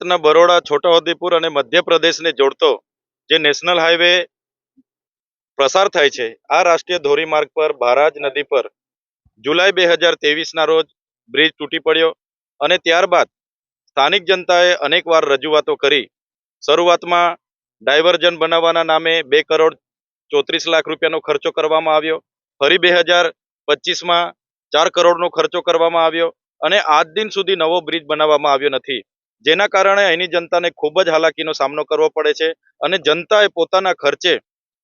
ગુજરાતના બરોડા, છોટાઉદેપુર અને મધ્યપ્રદેશને જોડતો જે નેશનલ હાઈવે પસાર થાય છે, આ રાષ્ટ્રીય ધોરીમાર્ગ પર બારાજ નદી પર જુલાઈ બે હજાર ના રોજ બ્રિજ તૂટી પડ્યો અને ત્યારબાદ સ્થાનિક જનતાએ અનેકવાર રજૂઆતો કરી. શરૂઆતમાં ડાયવર્ઝન બનાવવાના નામે બે કરોડ ચોત્રીસ લાખ રૂપિયાનો ખર્ચો કરવામાં આવ્યો. ફરી બે હજાર પચીસમાં ચાર કરોડનો ખર્ચો કરવામાં આવ્યો અને આજ દિન સુધી નવો બ્રિજ બનાવવામાં આવ્યો નથી. જેના કારણે અહીંની જનતાને ખૂબ જ હાલાકીનો સામનો કરવો પડે છે અને જનતાએ પોતાના ખર્ચે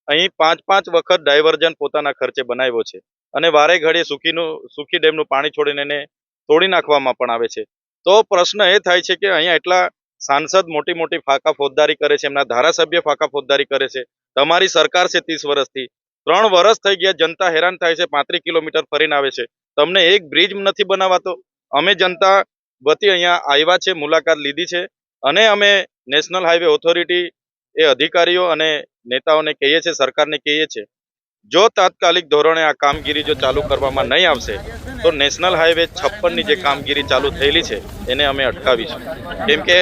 અહીં પાંચ પાંચ વખત ડાયવર્ઝન પોતાના ખર્ચે બનાવ્યો છે અને વારે ઘડીએ સુખીનું, સુખી ડેમનું પાણી છોડીને એને તોડી નાખવામાં પણ આવે છે. તો પ્રશ્ન એ થાય છે કે અહીંયા એટલા સાંસદ મોટી મોટી ફાંકા ફોજદારી કરે છે, એમના ધારાસભ્ય ફાંકા ફોજદારી કરે છે. તમારી સરકાર છે ત્રીસ વર્ષથી. ત્રણ વર્ષ થઈ ગયા જનતા હેરાન થાય છે, પાંત્રીસ કિલોમીટર ફરીને આવે છે. તમને એક બ્રિજ નથી બનાવાતો? અમે જનતા વતી અહીંયા આવ્યા છે, મુલાકાત લીધી છે અને અમે નેશનલ હાઈવે ઓથોરિટી એ અધિકારીઓ અને નેતાઓને કહીએ છીએ, સરકારને કહીએ છીએ, જો તાત્કાલિક ધોરણે આ કામગીરી જો ચાલુ કરવામાં નહીં આવશે, તો નેશનલ હાઈવે છપ્પનની જે કામગીરી ચાલુ થયેલી છે, એને અમે અટકાવીશું. કેમ કે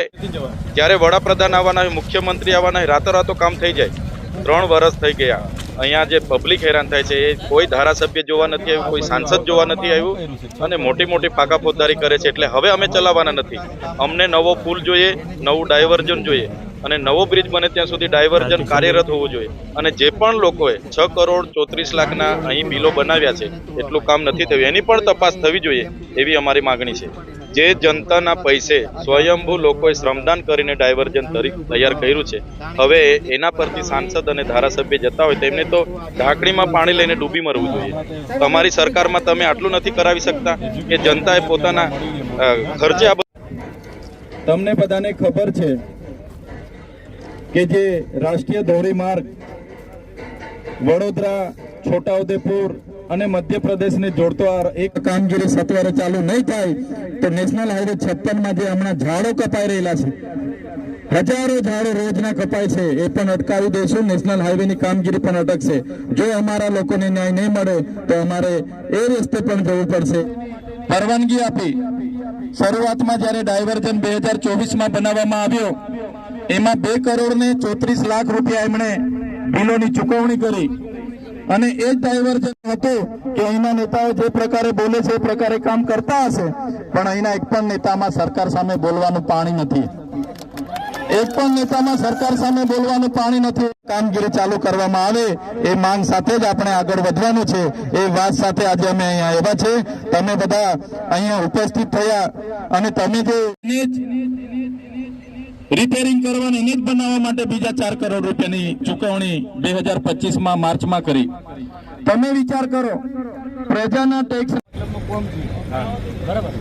જ્યારે વડાપ્રધાન આવવાના હોય, મુખ્યમંત્રી આવવાના હોય, રાતોરાતો કામ થઈ જાય, ત્રણ વર્ષ થઈ ગયા. અહીંયા જે પબ્લિક હેરાન થાય છે એ કોઈ ધારાસભ્ય જોવા નથી આવ્યું કોઈ સાંસદ જોવા નથી આવ્યું અને મોટી મોટી પાકા ફોજદારી કરે છે. એટલે હવે અમે ચલાવવાના નથી. અમને નવો પુલ જોઈએ નવું ડાયવર્ઝન જોઈએ અને નવો બ્રિજ બને ત્યાં સુધી ડાયવર્ઝન કાર્યરત હોવું જોઈએ. અને જે પણ લોકોએ છ કરોડ ચોત્રીસ લાખના અહીં બિલો બનાવ્યા છે એટલું કામ નથી થયું. એની પણ તપાસ થવી જોઈએ એવી અમારી માગણી છે. જે જનતાના પૈસે સ્વયંભૂ લોકોએ શ્રમદાન કરીને ડાયવર્જન તૈયાર કર્યું છે. હવે એના પરથી સાંસદ અને ધારાસભ્ય જતા હોય તેમને તો ઢાંકણીમાં પાણી લઈને ડૂબી મરવું જોઈએ. તમારી સરકારમાં તમે આટલું નથી કરાવી શકતા કે જનતાએ પોતાના ખર્ચે આ તમને બધાને ખબર છે કે જે રાષ્ટ્રીય ધોરીમાર્ગ વડોદરા, છોટાઉદેપુર અને મધ્યપ્રદેશને જોડતો આ એક કામગીરી સત્વરે ચાલુ નહીં થાય, તો નેશનલ હાઈવે છપ્પનમાં જે હમણાં ઝાડો કપાઈ રહેલા છે, હજારો ઝાડો રોજના કપાય છે, એ પણ અટકાવી દઈશું, નેશનલ હાઈવેની કામગીરી પણ અટકશે. જો અમારા લોકોને ન્યાય નહીં મળે, તો અમારે એ રસ્તે પણ જવું પડશે. પરવાનગી આપી. શરૂઆતમાં જ્યારે ડાયવર્ઝન બે હજાર ચોવીસમાં બનાવવામાં આવ્યો, એમાં બે કરોડ ને ચોત્રીસ લાખ રૂપિયા એમણે બિલોની ચુકવણી કરી. અને એ જ હતું, કે અહીંના નેતાઓ જે પ્રકારે બોલે છે, એ પ્રકારે કામ કરતા હશે, પણ અહીંના એક પણ નેતામાં સરકાર સામે બોલવાનું પાણી નથી. એક પણ નેતામાં સરકાર સામે બોલવાનું પાણી નથી. કામગીરી ચાલુ કરવામાં આવે, એ માંગ સાથે જ આપણે આગળ વધવાનું છે. એ વાત સાથે આજે અમે અહીંયા આવ્યા છે. તમે બધા અહીંયા ઉપસ્થિત થયા અને તમે જ રિપેરિંગ કરવાની જ બનાવવા માટે બીજા ચાર કરોડ રૂપિયાની ચુકવણી બે હજાર પચીસમાં માર્ચમાં કરી. તમે વિચાર કરો, પ્રજાના ટેક્સ બરાબર.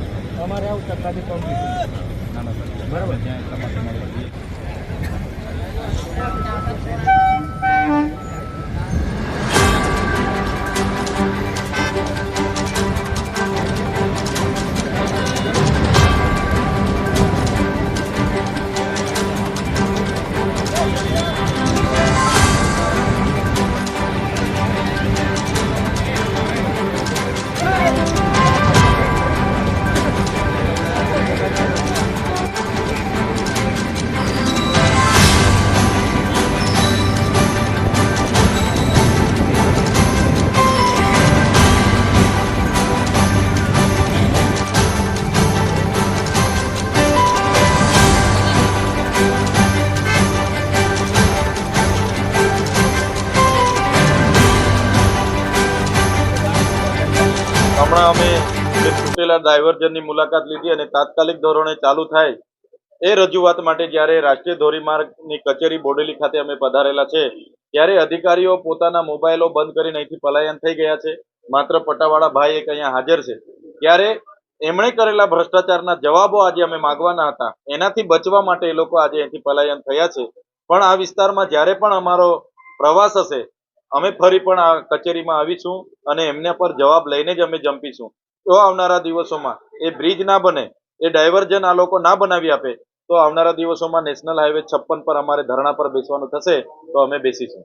અમે તૂટેલા ડાયવર્ઝનની મુલાકાત લીધી અને તાત્કાલિક ધોરણે ચાલુ થાય એ રજૂઆત માટે જ્યારે રાષ્ટ્રીય ધોરીમાર્ગની કચેરી બોડેલી ખાતે અમે પધારેલા છે, ત્યારે અધિકારીઓ પોતાના મોબાઈલો બંધ કરીને અહીંથી પલાયન થઈ ગયા છે. માત્ર પટાવાળા ભાઈ એક અહીંયા હાજર છે. ત્યારે એમણે કરેલા ભ્રષ્ટાચારના જવાબો આજે અમે માગવાના હતા. એનાથી બચવા માટે એ લોકો આજે અહીંથી પલાયન થયા છે. પણ આ વિસ્તારમાં જ્યારે પણ અમારો પ્રવાસ હશે અમે ફરી પણ આ કચેરીમાં આવીશું અને એમને પર જવાબ લઈને જ અમે જંપીશું. તો આવનારા દિવસોમાં એ બ્રિજ ના બને એ ડાયવર્ઝન આ લોકો ના બનાવી આપે તો આવનારા દિવસોમાં નેશનલ હાઈવે છપ્પન પર અમારે ધરણા પર બેસવાનું થશે તો અમે બેસીશું?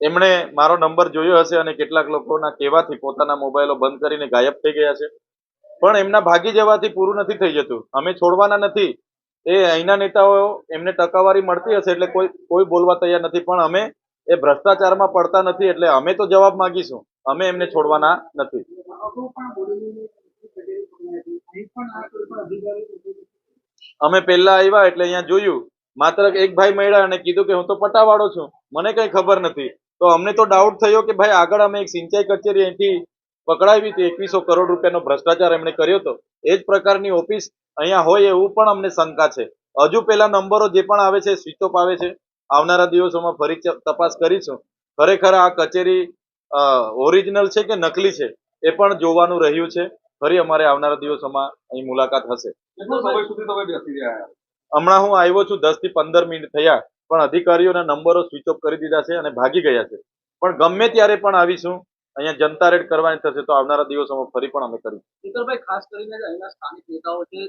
એમણે મારો નંબર જોયો હશે અને કેટલાક લોકોના કહેવાથી પોતાના મોબાઈલો બંધ કરીને ગાયબ થઈ ગયા છે. પણ એમના ભાગી જવાથી પૂરું નથી થઈ જતું. અમે છોડવાના નથી. એ અહીંના નેતાઓ એમને ટકાવારી મળતી હશે એટલે કોઈ કોઈ બોલવા તૈયાર નથી. પણ અમે એ ભ્રષ્ટાચારમાં પડતા નથી એટલે અમે તો જવાબ માંગીશું. અમે એમને છોડવાના નથી. અમે પહેલા આવ્યા એટલે અહીંયા જોયું. માત્ર એક ભાઈ મળ્યા અને કીધું કે હું તો પટાવાળો છું. મને કઈ ખબર નથી. તો અમને તો ડાઉટ થયો કે ભાઈ આગળ અમે એક સિંચાઈ કચેરી અહીંથી પકડાવી હતી એકવીસો કરોડ રૂપિયાનો ભ્રષ્ટાચાર એમણે કર્યો હતો. એ જ પ્રકારની ઓફિસ અહીંયા હોય એવું પણ અમને શંકા છે. હજુ પેલા નંબરો જે પણ આવે છે સ્વિચ ઓફ આવે છે આવનારા દિવસોમાં ફરી તપાસ કરીશું. ખરેખર આ કચેરી ઓરિજિનલ છે કે નકલી છે એ પણ જોવાનું રહ્યું છે. ફરી અમારે આવનારા દિવસોમાં અહીં મુલાકાત હશે. હમણાં હું આવ્યો છું દસથી પંદર મિનિટ થયા પણ અધિકારીઓના નંબરો સ્વિચ ઓફ કરી દીધા છે અને ભાગી ગયા છે. પણ ગમે ત્યારે પણ આવીશું. અહીંયા જનતા રેડ કરવાની થશે તો આવનારા દિવસોમાં ફરી પણ અમે કરીશું ખાસ કરીને અહીંયા સ્થાનિક નેતાઓ છે